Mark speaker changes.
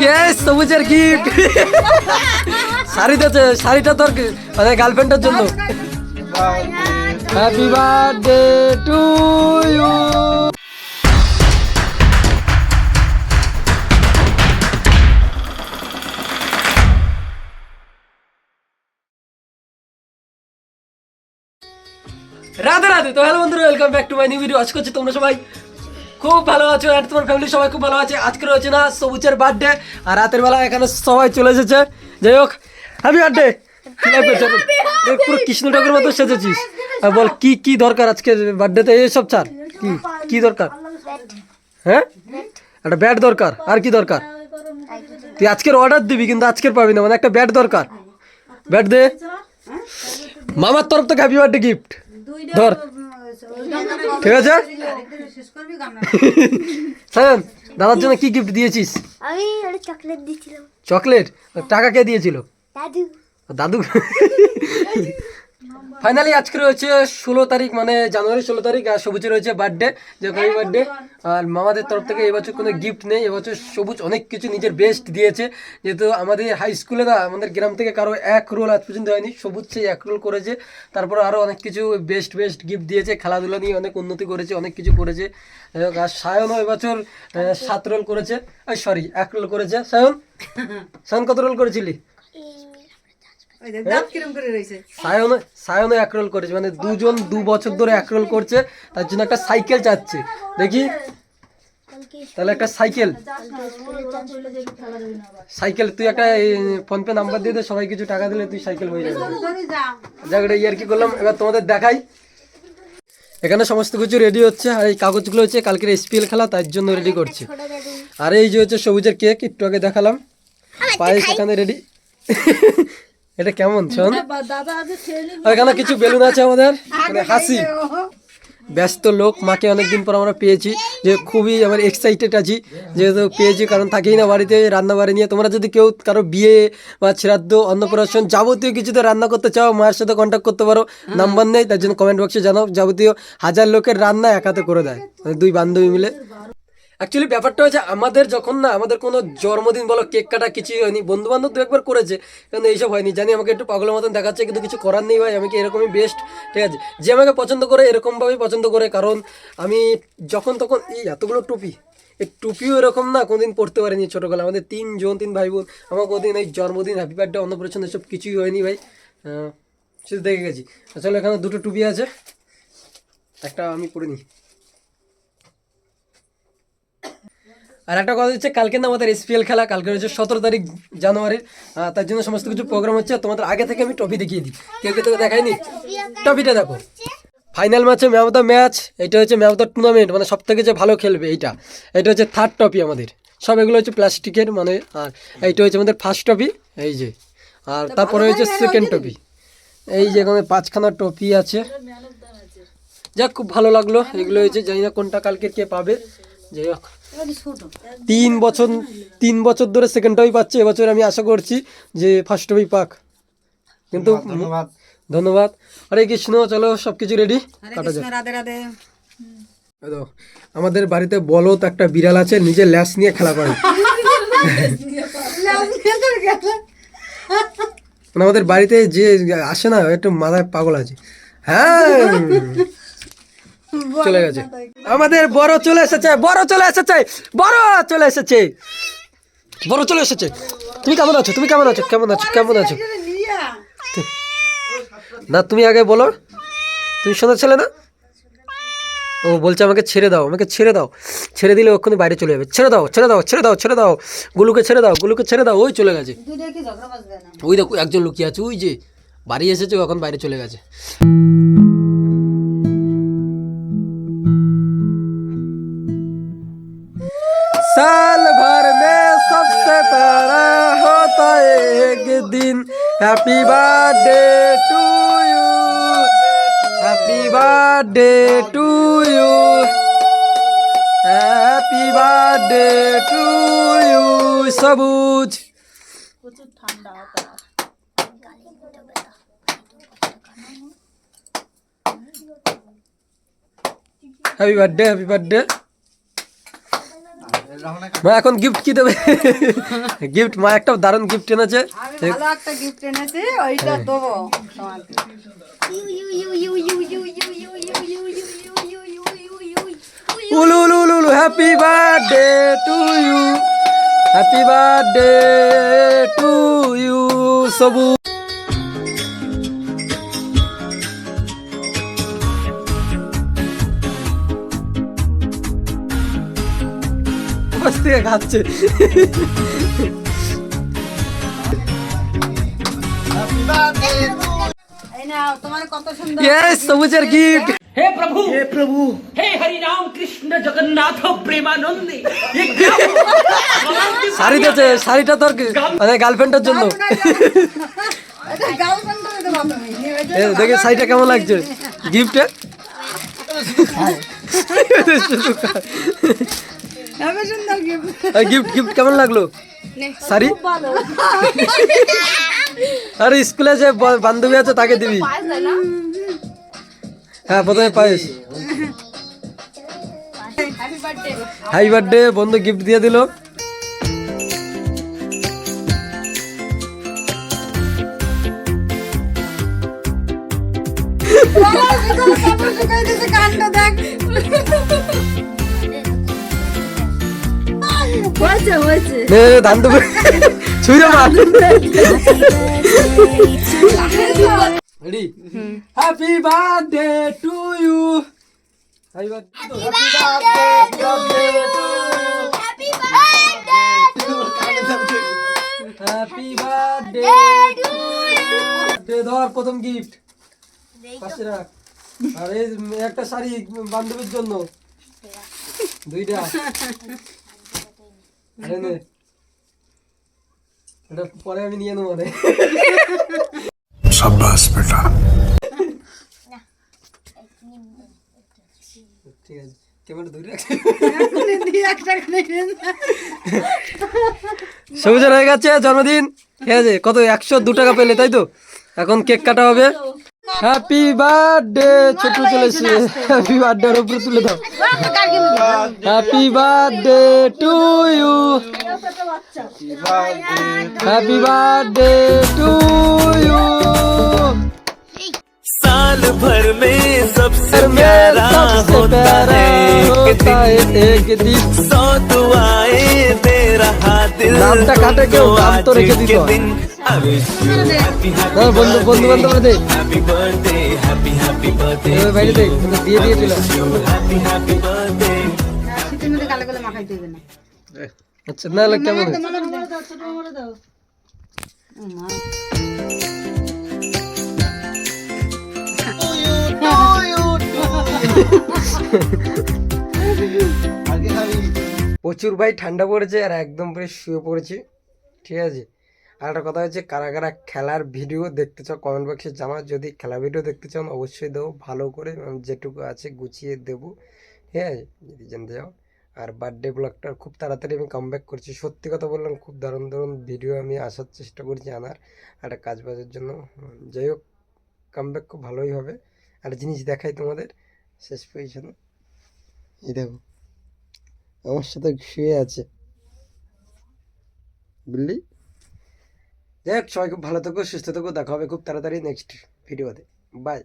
Speaker 1: Yes সবুজের gift শাড়িটা শাড়িটা তোর মানে গার্লফ্রেন্ডের জন্য। Happy birthday to you Radhe Radhe তো হ্যালো বন্ধুরা welcome back to my new video আজকে হচ্ছে তোমরা সবাই খুব ভালো আছো আর তোমার ফ্যামিলি সবাই খুব ভালো আছে। আজকে রয়েছে না সবুজের বার্থডে আর রাতের বেলা এখানে সবাই চলে এসেছে। যাই হোক হ্যাপি বার্থডে পুরো কৃষ্ণ ঠাকুর মতো সেজেছিস। বল কি কি দরকার আজকে বার্থডেতে এইসব ছাড়। কি কি দরকার? হ্যাঁ? একটা ব্যাট দরকার। আর কি দরকার? তুই আজকের অর্ডার দিবি কিন্তু আজকের পাবি না। মানে একটা ব্যাট দরকার। ব্যাট দে। মামার তরফ থেকে হ্যাপি বার্থডে গিফট ধর। ঠিক আছে? সায়ন দাদার জন্য কি গিফট দিয়েছিস?
Speaker 2: আমি চকলেট দিয়েছিলাম।
Speaker 1: চকলেট টাকা কে দিয়েছিল?
Speaker 2: দাদু।
Speaker 1: দাদু? ফাইনালি আজকে রয়েছে ষোলো তারিখ মানে জানুয়ারি ষোলো তারিখ, আর সবুজের রয়েছে বার্থডে যে কবি বার্থডে আর মামাদের তরফ থেকে এবছর কোনো গিফট নেই এবছর সবুজ অনেক কিছু নিজের বেস্ট দিয়েছে। যেহেতু আমাদের হাই স্কুলে না, আমাদের গ্রাম থেকে কারও এক রোল আজ পর্যন্ত হয়নি, সবুজ সেই এক রোল করেছে। তারপর আরও অনেক কিছু বেস্ট বেস্ট গিফট দিয়েছে, খেলাধুলা নিয়ে অনেক উন্নতি করেছে, অনেক কিছু করেছে। আর সায়নও এবছর সাত রোল করেছে। সরি এক রোল করেছে। সায়ন? সায়ন কত রোল করেছিলি
Speaker 3: ওই দেখ দাঁত কিরম করে রয়েছে
Speaker 1: সায়নে সায়নে এক রোল করেছে মানে দুজন দু বছর ধরে এক রোল করছে তার জন্য একটা সাইকেল চাচ্ছে। দেখি। তাহলে একটা সাইকেল সাইকেল তুই একটা ফোন পে নাম্বার দিয়ে দে সবাই কিছু টাকা দিলে তুই সাইকেল হয়ে যাবে। যাক এটা ইয়ার কি করলাম। এবার তোমাদের দেখাই। এখানে সমস্ত কিছু রেডি হচ্ছে আর এই কাগজগুলো হচ্ছে কালকের এসপিএল খেলা তার জন্য রেডি করছে। আর এই যে হচ্ছে সবুজের কেক একটু আগে দেখালাম। পায়েস এখানে রেডি এটা কেমন শোন? এখানে কিছু বেলুন আছে আমাদের? মানে হাসি। ব্যস্ত লোক মাকে অনেকদিন পর আমরা পেয়েছি। যে খুবই আমার এক্সাইটেড আছি যেহেতু পেয়েছি কারণ থাকেই না বাড়িতে রান্না বাড়ি নিয়ে। তোমরা যদি কেউ কারও বিয়ে বা শ্রাদ্ধ অন্নপ্রাশন যাবতীয় কিছুতে রান্না করতে চাও মায়ের সাথে কন্ট্যাক্ট করতে পারো। নাম্বার নেই তার জন্য কমেন্ট বক্সে জানাও। যাবতীয় হাজার লোকের রান্না একাতে করে দেয়। মানে দুই বান্ধবী মিলে। অ্যাকচুয়ালি ব্যাপারটা হচ্ছে আমাদের যখন না, আমাদের কোনো জন্মদিন বলো, কেক কাটা কিছুই হয়নি বন্ধু বান্ধব দু একবার করেছে, কিন্তু এইসব হয়নি। জানি আমাকে একটু পাগলের মতন দেখাচ্ছে, কিন্তু কিছু করার নেই ভাই, আমি কি এরকমই বেস্ট ঠিক আছে? যে আমাকে পছন্দ করে, এরকমভাবেই পছন্দ করে, কারণ আমি যখন তখন, এই এতগুলো টুপি, এই টুপিও এরকম না, কোনোদিন পড়তে পারিনি ছোটোবেলা আমাদের তিনজন, তিন ভাই বোন আমার কোনোদিন এই জন্মদিন হ্যাপি বার্থডে অন্নপ্রাশন, এসব কিছুই হয়নি ভাই। শুধু দেখে গেছি। আসলে এখানে দুটো টুপি আছে। একটা আমি পরে নিই। আর একটা কথা হচ্ছে কালকে না আমাদের এসপিএল খেলা কালকে হচ্ছে সতেরো তারিখ জানুয়ারির আহ, তার জন্য সমস্ত কিছু প্রোগ্রাম হচ্ছে তোমাদের আগে থেকে আমি ট্রফি দেখিয়ে দিই। কেউ কেউ দেখাইনি ট্রফিটা দেখো। ফাইনাল ম্যাচে ম্যাম অফ দ্য ম্যাচ এটা হচ্ছে ম্যাম অফ দ্য টুর্নামেন্ট মানে সব থেকে যে ভালো খেলবে এইটা। এটা হচ্ছে থার্ড ট্রফি আমাদের। সব এগুলো হচ্ছে প্লাস্টিকের মানে আর এইটা হচ্ছে আমাদের ফার্স্ট ট্রফি এই যে। আর তারপরে হচ্ছে সেকেন্ড ট্রফি এই যে এখানে পাঁচখানা ট্রফি আছে। যাক খুব ভালো লাগল। এগুলো হয়েছে জানি না কোনটা কালকে কে পাবে। যাই হোক। তিন বছর তিন বছর ধরে সেকেন্ড টপি পাচ্ছে এবছর আমি আশা করছি যে ফার্স্ট টপি পাক। কিন্তু
Speaker 4: ধন্যবাদ
Speaker 1: ধন্যবাদ। হরে কৃষ্ণ চলো সব কিছু রেডি কাটা যাক।
Speaker 3: রাধে রাধে।
Speaker 1: আমাদের বাড়িতে বলদ একটা বিড়াল আছে নিজের ল্যাস নিয়ে খেলা করে। মানে আমাদের বাড়িতে যে আসে না একটু মাথায় পাগল আছে। হ্যাঁ। চলে গেছে। আমাদের বড় চলে এসেছে বড় চলে এসেছে বড় চলে এসেছে। বড় চলে এসেছে। তুমি কেমন আছো? তুমি কেমন আছো? কেমন আছো? কেমন আছো? না তুমি আগে বলো। তুমি শোনার ছেলে না? ও বলছে আমাকে ছেড়ে দাও আমাকে ছেড়ে দাও। ছেড়ে দিলে ওখানে বাইরে চলে যাবে। ছেড়ে দাও ছেড়ে দাও ছেড়ে দাও ছেড়ে দাও। গুলুকে ছেড়ে দাও গুলুকে ছেড়ে দাও ওই চলে গেছে। ওই দেখো একজন লুকিয়ে আছে ওই যে বাড়ি এসেছে এখন বাইরে চলে গেছে। साल भर में सबसे प्यारा होता है एक दिन happy birthday to you happy birthday to you happy birthday to you Sabuj happy birthday happy birthday মা এখন গিফট কি দেবে? গিফট মা একটা দারুণ গিফট এনেছে।
Speaker 3: ভালো একটা গিফট এনেছি ওইটা দেবো
Speaker 1: উলু উলু উলু উলু happy birthday to you happy birthday to you Sabu. থেকে খাচ্ছে। সবুজের গিফট
Speaker 4: হে প্রভু হে প্রভু। হে হরি রাম কৃষ্ণ
Speaker 1: জগন্নাথ শাড়িটা শাড়িটা তোর গার্লফ্রেন্ডের জন্য। দেখে শাড়িটা কেমন লাগছে। গিফটে
Speaker 3: গিফট
Speaker 1: গিফট গিফট কেমন লাগল? শাড়ি আরে স্কুলে যে বান্ধবী আছে তাকে দিবি। হ্যাঁ প্রথমে পায়েস। হ্যাপি বার্থডে বন্ধু গিফট দিয়ে দিল।
Speaker 3: দেখ। হয়েছে হয়েছে
Speaker 1: ধান দেবে ছুঁড়ে মার ready happy birthday to you happy happy birthday দে ধর প্রথম গিফট পাশে রাখ আর এই একটা শাড়ি বান্ধবীর জন্য দুইটা পরে আমি নিয়ে নেব সাব্বাস বেটা। সবুজ হয়ে গেছে জন্মদিন। ঠিক আছে কত? একশো দু টাকা পেলে তাই তো? এখন কেক কাটা হবে। হ্যাপি বার্থডে ছোট চলে এসছে হ্যাপি বার্থডে ওর উপরে তুলে দাও happy birthday to you happy birthday to you
Speaker 5: साल भर में सबसे
Speaker 1: मेरा
Speaker 5: प्यारा
Speaker 1: सबसे
Speaker 5: होता
Speaker 1: प्यारा
Speaker 5: है एक
Speaker 1: होता है
Speaker 5: दिन
Speaker 1: एक दिन
Speaker 5: सौ दुआएं
Speaker 1: নামটা কাটে কেউ নাম তো রেখে দিত। বন্ধু বন্ধু বান্ধব দে। বাইরে দে দিয়ে দিয়েছিল। আচ্ছা না কেমন?
Speaker 3: Oh,
Speaker 1: প্রচুর ভাই ঠান্ডা পড়েছে আর একদম পুরো শুয়ে পড়েছি, ঠিক আছে? আর একটা কথা হচ্ছে, কারা কারা খেলার ভিডিও দেখতে চাও কমেন্ট বক্সে জামা যদি খেলা ভিডিও দেখতে চাও, অবশ্যই দেবো ভালো করে যেটুকু আছে গুছিয়ে দেবো, ঠিক আছে? যদি জানতে চাও। আর বার্থডে ব্লগটা খুব তাড়াতাড়ি আমি কামব্যাক করছি। সত্যি কথা বললাম, খুব দারুণ দারুণ ভিডিও আমি আসার চেষ্টা করছি আনার, একটা কাজ বাজের জন্য। যাই হোক কামব্যাক খুব ভালোই হবে। আর জিনিস দেখাই তোমাদের, শেষ পজিশনে এই দেখো। আমার সাথে শুয়ে আছে। বুঝলি? হোক সবাই খুব ভালো থাকো, সুস্থ থাকো, দেখা হবে খুব তাড়াতাড়ি নেক্সট ভিডিওতে বাই